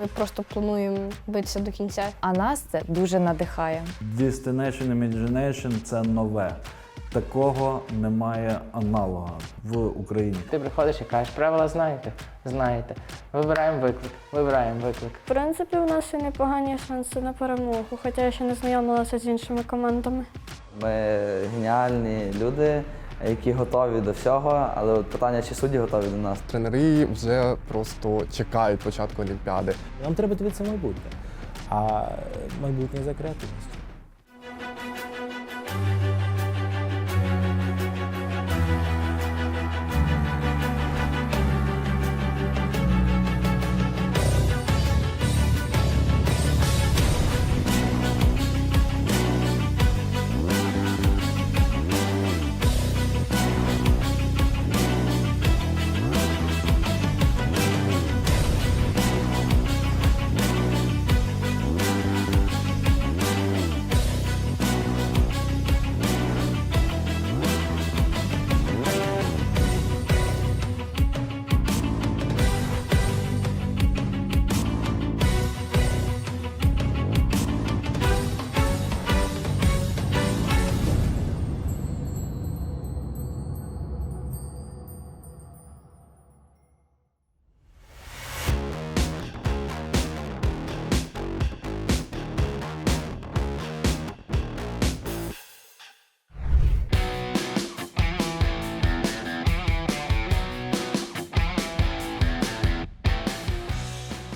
Ми просто плануємо битися до кінця. А нас це дуже надихає. Destination Imagination – це нове. Такого немає аналога в Україні. Ти приходиш і кажеш, правила знаєте? Знаєте. Вибираємо виклик, вибираємо виклик. В принципі, у нас і непогані шанси на перемогу, хоча я ще не знайомилася з іншими командами. Ми геніальні люди, які готові до всього, але от питання, чи судді готові до нас. Тренери вже просто чекають початку Олімпіади. Нам треба дивитися майбутнє, а майбутнє за креативністю.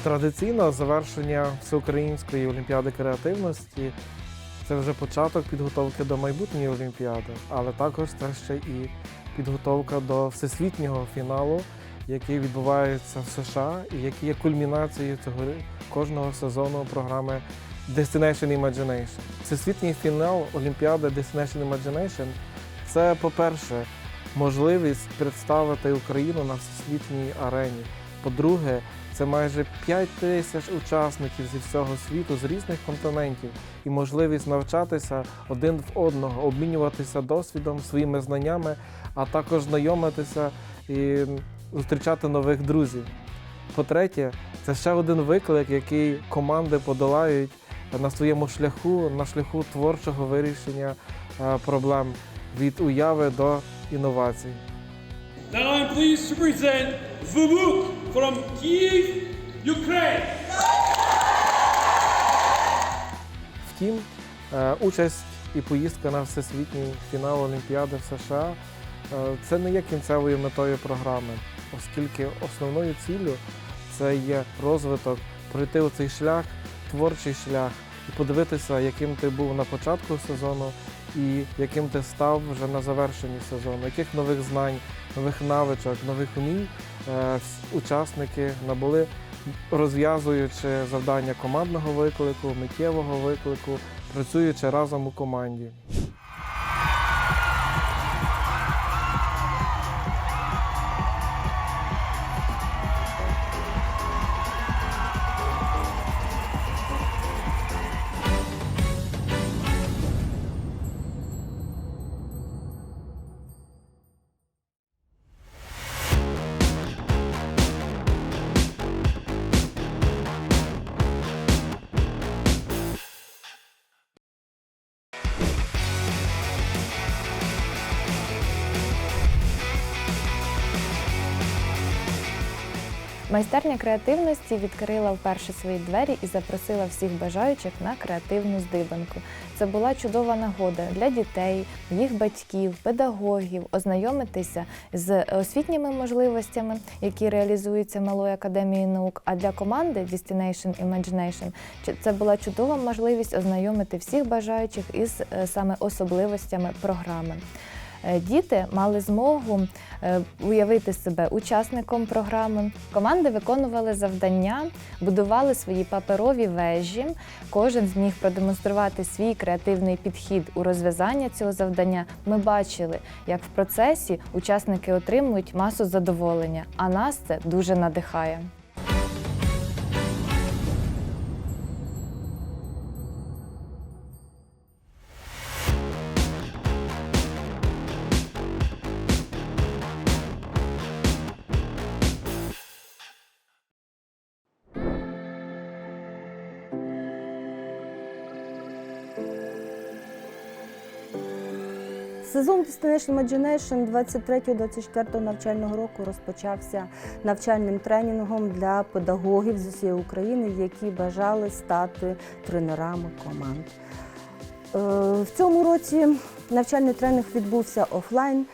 Традиційно завершення всеукраїнської олімпіади креативності це вже початок підготовки до майбутньої олімпіади, але також це ще і підготовка до всесвітнього фіналу, який відбувається в США і який є кульмінацією цього кожного сезону програми Destination Imagination. Всесвітній фінал Олімпіади Destination Imagination це, по-перше, можливість представити Україну на всесвітній арені. По-друге, це майже 5 тисяч учасників зі всього світу з різних континентів і можливість навчатися один в одного, обмінюватися досвідом, своїми знаннями, а також знайомитися і зустрічати нових друзів. По-третє, це ще один виклик, який команди подолають на своєму шляху, на шляху творчого вирішення е, проблем від уяви до інновацій. Now I'm pleased to present Vubuk from Kyiv, Ukraine. Втім, е, участь і поїздка на всесвітній фінал Олімпіади в США е, це не є кінцевою метою програми, оскільки основною ціллю це є розвиток, пройти оцей шлях, творчий шлях і подивитися, яким ти був на початку сезону і яким ти став вже на завершенні сезону, яких нових знань, нових навичок, нових умінь учасники набули розв'язуючи завдання командного виклику, миттєвого виклику, працюючи разом у команді. Майстерня креативності відкрила вперше свої двері і запросила всіх бажаючих на креативну здибанку. Це була чудова нагода для дітей, їх батьків, педагогів ознайомитися з освітніми можливостями, які реалізуються малою академією наук. А для команди Destination Imagination це була чудова можливість ознайомити всіх бажаючих із е, саме особливостями програми. Е, Діти мали змогу е, уявити себе учасником програми. Команди виконували завдання, будували свої паперові вежі. Кожен зміг продемонструвати свій креативний підхід у розв'язання цього завдання. Ми бачили, як в процесі учасники отримують масу задоволення, а нас це дуже надихає. Сезон Destination Imagination 23-24 навчального року розпочався навчальним тренінгом для педагогів з усієї України, які бажали стати тренерами команд. Е, В цьому році навчальний тренінг відбувся офлайн,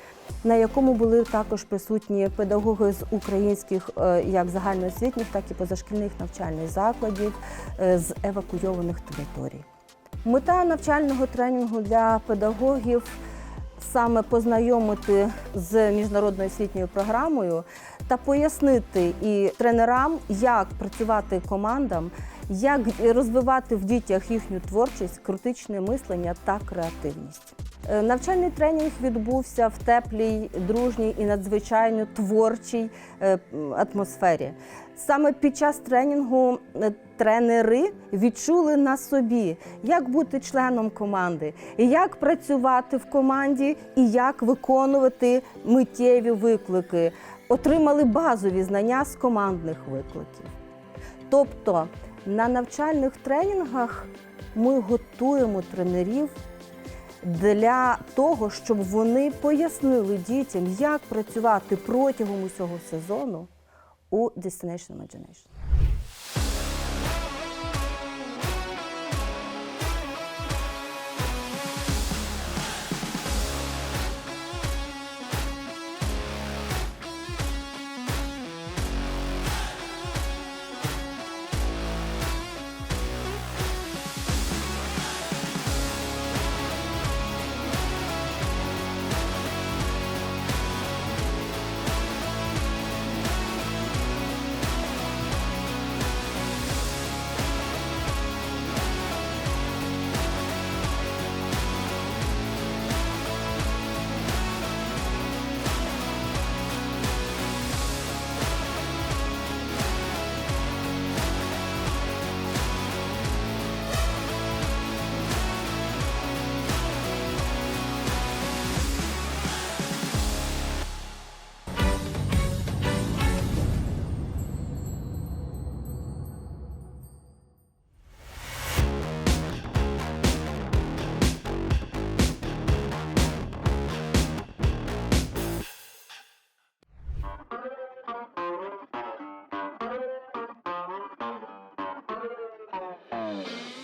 на якому були також присутні педагоги з українських е, як загальноосвітніх, так і позашкільних навчальних закладів е, з евакуйованих територій. Мета навчального тренінгу для педагогів саме познайомити з міжнародною освітньою програмою та пояснити і тренерам, як працювати командам, як розвивати в дітях їхню творчість, критичне мислення та креативність. Е, Навчальний тренінг відбувся в теплій, дружній і надзвичайно творчій е, атмосфері. Саме під час тренінгу е, тренери відчули на собі, як бути членом команди, як працювати в команді, і як виконувати миттєві виклики. Отримали базові знання з командних викликів. Тобто на навчальних тренінгах ми готуємо тренерів для того, щоб вони пояснили дітям, як працювати протягом усього сезону у Destination Imagination.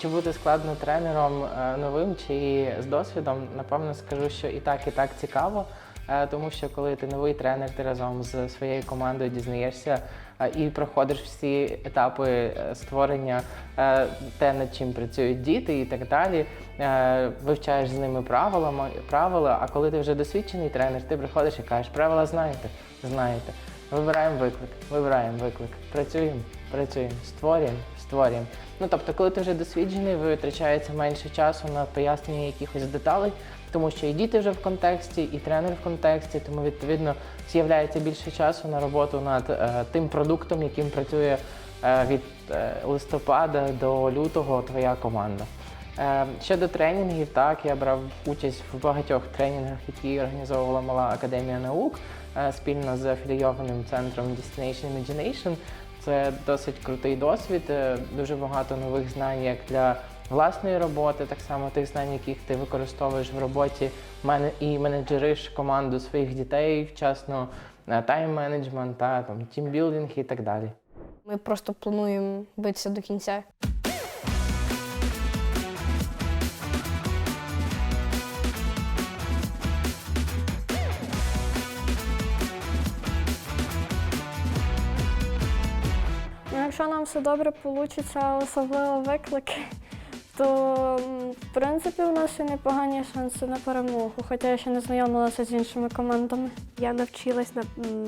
Чи бути складно тренером е, новим чи з досвідом? Напевно, скажу, що і так, і так цікаво. Е, Тому що коли ти новий тренер, ти разом з своєю командою дізнаєшся е, і проходиш всі етапи створення, те, над чим працюють діти і так далі. Вивчаєш з ними правила, правила. А коли ти вже досвідчений тренер, ти приходиш і кажеш, правила знаєте, знаєте. Вибираємо виклик, вибираємо виклик, працюємо, працюємо, створюємо, створюємо. Ну тобто, коли ти вже досвідчений, витрачається менше часу на пояснення якихось деталей, тому що і діти вже в контексті, і тренер в контексті, тому відповідно з'являється більше часу на роботу над е, тим продуктом, яким працює е, від е, листопада до лютого твоя команда. Е, Щодо тренінгів, так я брав участь в багатьох тренінгах, які організовувала мала академія наук е, спільно з афілійованим центром Destination Imagination. Це досить крутий досвід, е, дуже багато нових знань як для власної роботи, так само тих знань, яких ти використовуєш в роботі і менеджериш команду своїх дітей, вчасно е, тайм-менеджмент, та там тімбілдинг і так далі. Ми просто плануємо битися до кінця. Якщо нам все добре вийде, особливо виклики, то в принципі у нас ще непогані шанси на перемогу, хоча я ще не знайомилася з іншими командами. Я навчилась на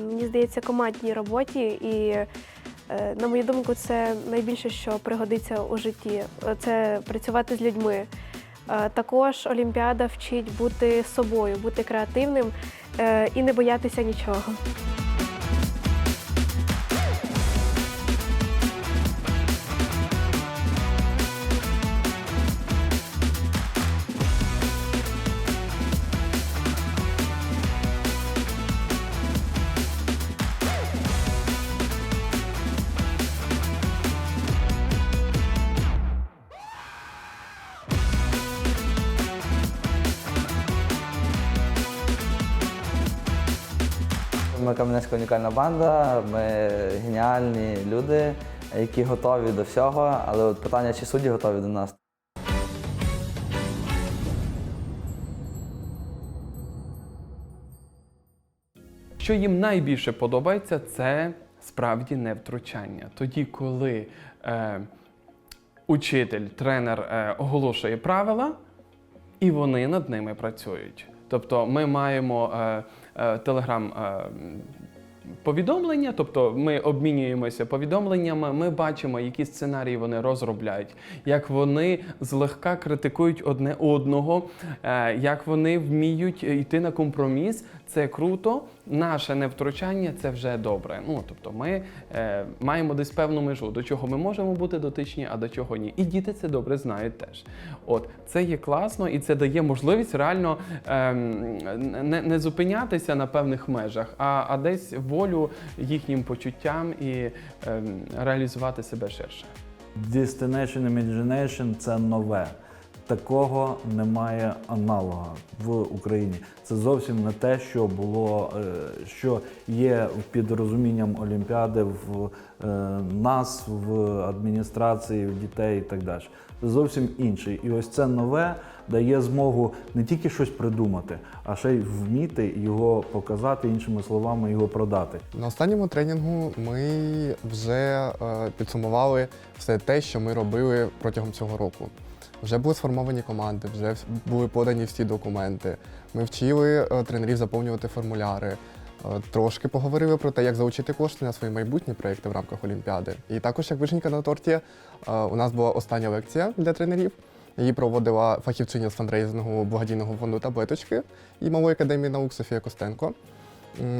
мені здається командній роботі, і е, на мою думку, це найбільше, що пригодиться у житті. Це працювати з людьми. Е, Також Олімпіада вчить бути собою, бути креативним е, і не боятися нічого. Кам'янецька унікальна банда, ми геніальні люди, які готові до всього, але от питання, чи судді готові до нас. Що їм найбільше подобається, це справді не втручання. Тоді, коли е, учитель, тренер е, оголошує правила, і вони над ними працюють. Тобто ми маємо е, телеграм. Повідомлення, тобто ми обмінюємося повідомленнями, ми бачимо, які сценарії вони розробляють, як вони злегка критикують одне одного, е, як вони вміють йти на компроміс. Це круто. Наше невтручання це вже добре. Ну тобто, ми е, маємо десь певну межу, до чого ми можемо бути дотичні, а до чого ні. І діти це добре знають теж. От це є класно, і це дає можливість реально ем, не, не зупинятися на певних межах, а, а десь волю їхнім почуттям і ем, реалізувати себе ширше. Destination Imagination – це нове. Такого немає аналога в Україні. Це зовсім не те, що було, е, що є під розумінням Олімпіади в е, нас, в адміністрації, в дітей і так далі. Це зовсім інше. І ось це нове дає змогу не тільки щось придумати, а ще й вміти його показати, іншими словами, його продати. На останньому тренінгу ми вже е, підсумували все те, що ми робили протягом цього року. Вже були сформовані команди, вже були подані всі документи. Ми вчили е, тренерів заповнювати формуляри. е, Трошки поговорили про те, як залучити кошти на свої майбутні проекти в рамках Олімпіади. І також, як вишенька на торті, е, у нас була остання лекція для тренерів. Її проводила фахівчиня з фандрейзингу благодійного фонду таблеточки і малої академії наук Софія Костенко.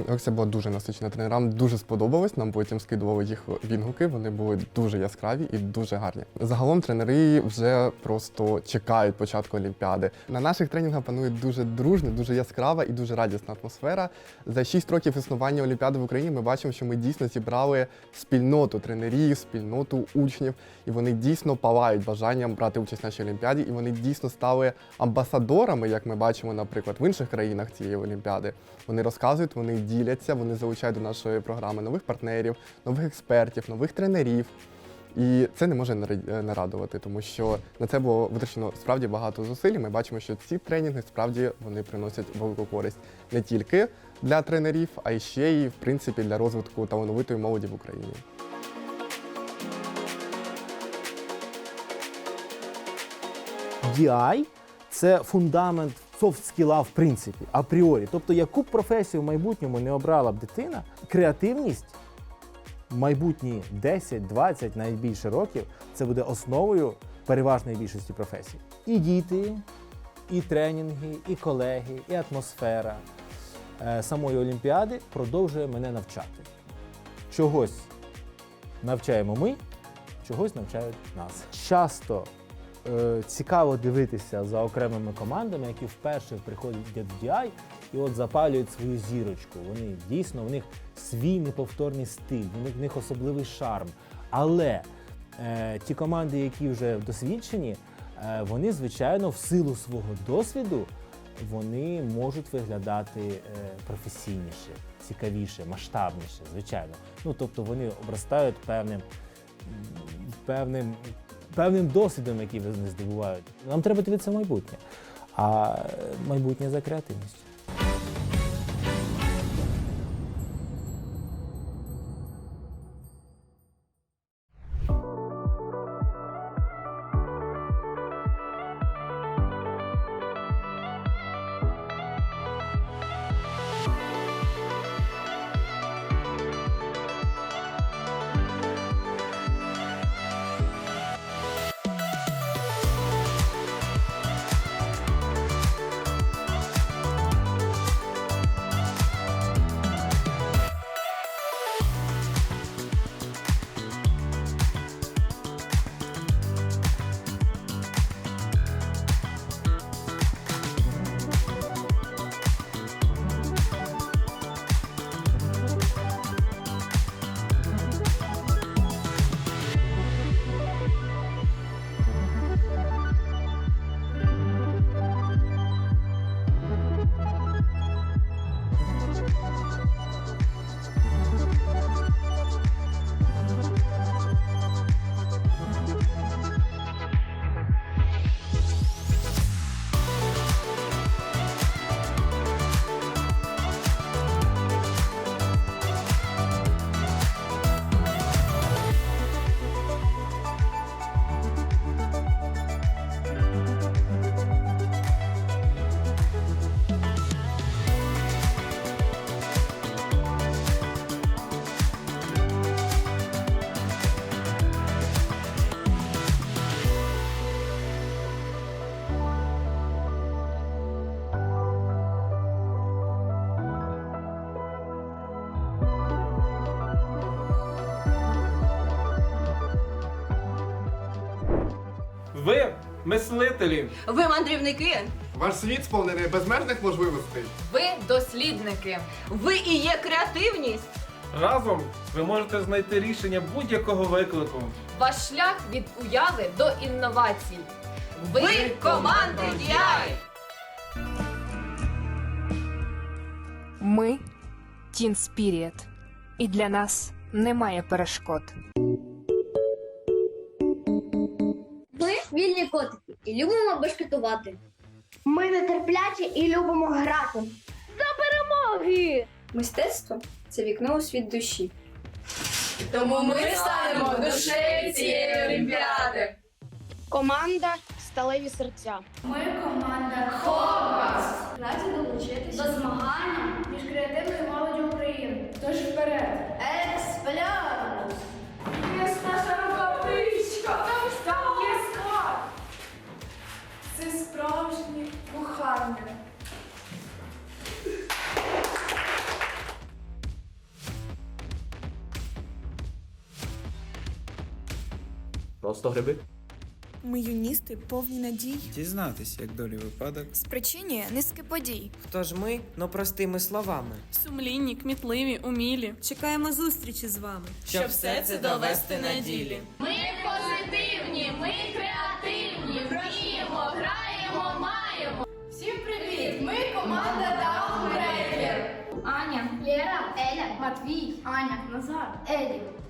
Лекція була дуже насичена тренерам, дуже сподобалось. Нам потім скидували їх відгуки. Вони були дуже яскраві і дуже гарні. Загалом тренери вже просто чекають початку Олімпіади. На наших тренінгах панує дуже дружна, дуже яскрава і дуже радісна атмосфера. За 6 років існування Олімпіади в Україні ми бачимо, що ми дійсно зібрали спільноту тренерів, спільноту учнів, і вони дійсно палають бажанням брати участь в нашій Олімпіаді, і вони дійсно стали амбасадорами, як ми бачимо, наприклад, в інших країнах цієї Олімпіади. Вони розказують, вони діляться, вони залучають до нашої програми нових партнерів, нових експертів, нових тренерів. І це не може е, не радувати, тому що на це було витрачено справді багато зусиль. Ми бачимо, що ці тренінги справді вони приносять велику користь не тільки для тренерів, а ще й в принципі для розвитку талановитої молоді в Україні. DI – це фундамент софт-скіла в принципі, апріорі. Тобто, яку б професію в майбутньому не обрала б дитина, креативність майбутні 10, 20, навіть більше років це буде основою переважної більшості професій. І діти, і тренінги, і колеги, і атмосфера е, самої Олімпіади продовжує мене навчати. Чогось навчаємо ми, чогось навчають нас. Часто цікаво дивитися за окремими командами, які вперше приходять в DI і от запалюють свою зірочку. Вони дійсно, в них свій неповторний стиль, в них, особливий шарм. Але е, ті команди, які вже досвідчені, е, вони, звичайно, в силу свого досвіду вони можуть виглядати е, професійніше, цікавіше, масштабніше, звичайно. Ну тобто вони обростають певним, певним, певним досвідом, який вас не здивувають. Нам треба дивитися в майбутнє, а майбутнє за креативністю. Мислителі. Ви мандрівники. Ваш світ сповнений безмежних можливостей. Ви дослідники. Ви і є креативність. Разом ви можете знайти рішення будь-якого виклику. Ваш шлях від уяви до інновацій. Ви, команда DI! Ми Teen Spirit. І для нас немає перешкод. Вільні котики і любимо бешкетувати. Ми нетерплячі і любимо грати. За перемоги! Мистецтво це вікно у світ душі. Тому ми станемо душею цієї олімпіади. Команда Сталеві серця. Ми команда Хогас. Раді долучитися до змагання між креативною молоддю України. Тож вперед! Кухарня. Просто гриби. Ми юністи повні надій. Дізнатись, як долі випадок. Спричинює низки подій. Хто ж ми, но простими словами. Сумлінні, кмітливі, умілі. Чекаємо зустрічі з вами. Щоб все це довести на ділі. Ми позитивні, ми креативні, Aynen nazar. E diyorum.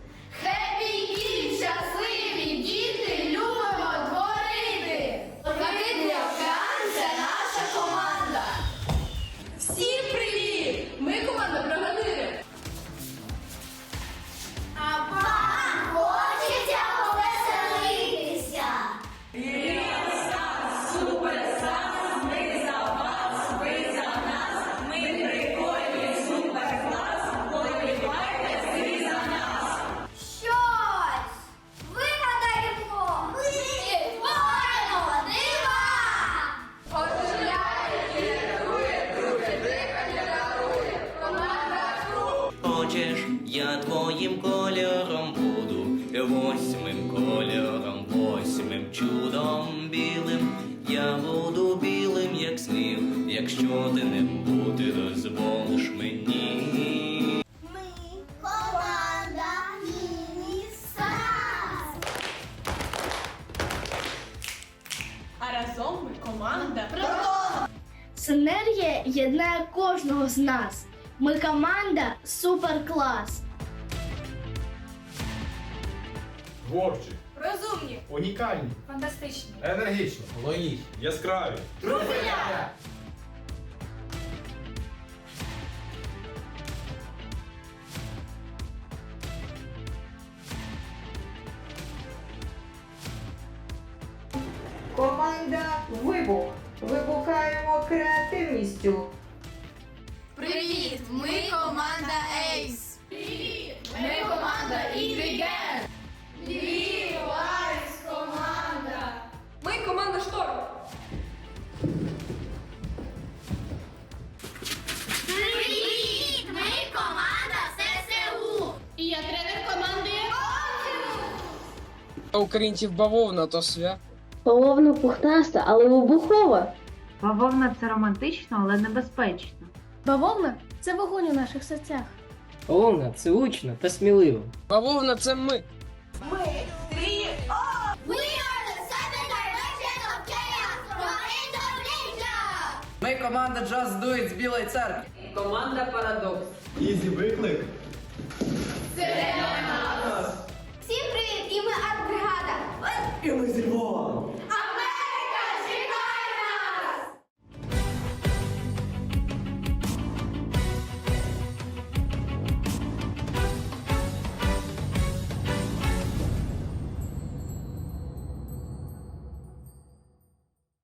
Єднає кожного з нас. Ми команда Суперклас. Творчі, Розумні, унікальні, фантастичні. енергічні, логічні, яскраві. Команда Вибух. Вибухаємо креативністю. Привіт! Ми команда Ейс. Привіт! Ми команда Інтелігент. Лівайс команда. Ми команда Шторм. Привіт! Ми команда ССУ. І я тренер команди Українців бавовна то свя. Бавовна пухнаста, але вибухова. Бавовна це романтично, але небезпечно. Бавовна це вогонь у наших серцях. Бавовна це учно та сміливо. Бавовна це ми. From Indonesia. Ми команда Just Do It з Білої церкви. Команда Парадокс. Ізі виклик. Всім привіт! І ми арт-бригада. І ми з Львова.